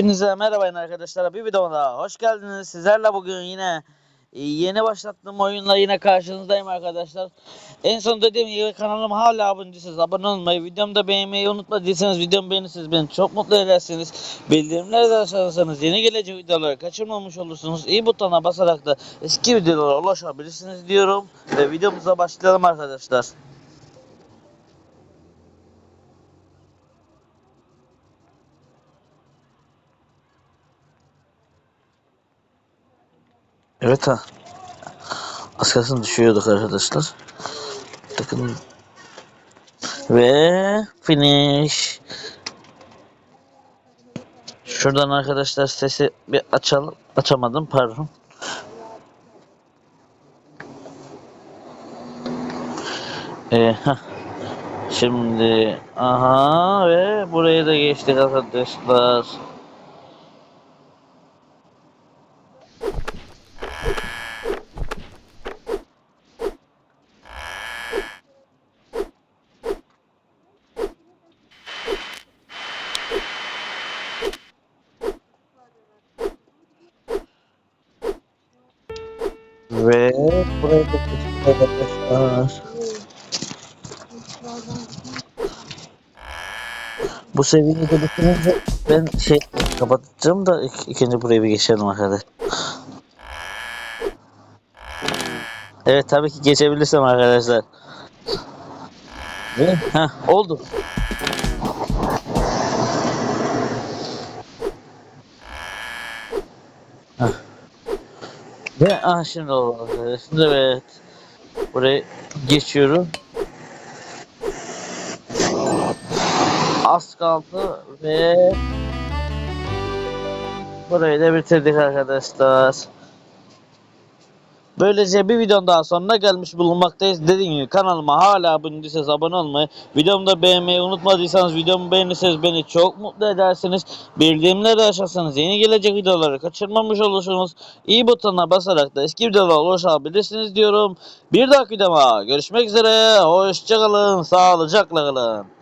Hepinize merhaba arkadaşlar. Bir videoma daha hoş geldiniz. Sizlerle bugün yine e, yeni başlattığım oyunla yine karşınızdayım arkadaşlar. En son dediğim gibi kanalıma hala abone değilseniz abone olmayı, videomu da beğenmeyi unutmadıysanız videomu beğenirseniz beni çok mutlu edersiniz. Bildirimleri de açarsanız yeni gelecek videoları kaçırmamış olursunuz. İyi butona basarak da eski videolara ulaşabilirsiniz diyorum. Ve videomuza başlayalım arkadaşlar. Evet ha. Az kalsın düşüyorduk arkadaşlar. Bakın. Ve finish. Şuradan arkadaşlar sesi bir açalım. Açamadım pardon. Ee, heh. Şimdi aha ve buraya da geçtik arkadaşlar. Ve buraya da arkadaşlar. Bu seviyeyi de bitirince ben şey kapatacağım da ik- ikinci buraya bir geçelim arkadaşlar. Evet tabii ki geçebilirsem arkadaşlar. Ve ha oldu. Heh. Ve ah şimdi oldu. Evet. Buraya geçiyorum. Az kaldı ve burayı da bitirdik arkadaşlar. Böylece bir videonun daha sonuna gelmiş bulunmaktayız. Dediğim gibi kanalıma hala abone değilseniz abone olmayı, videomu da beğenmeyi unutmadıysanız videomu beğenirseniz beni çok mutlu edersiniz. Bildirimleri açarsanız yeni gelecek videoları kaçırmamış olursunuz. İyi butonuna basarak da eski videolara ulaşabilirsiniz diyorum. Bir dahaki videoma görüşmek üzere. Hoşçakalın. Sağlıcakla kalın.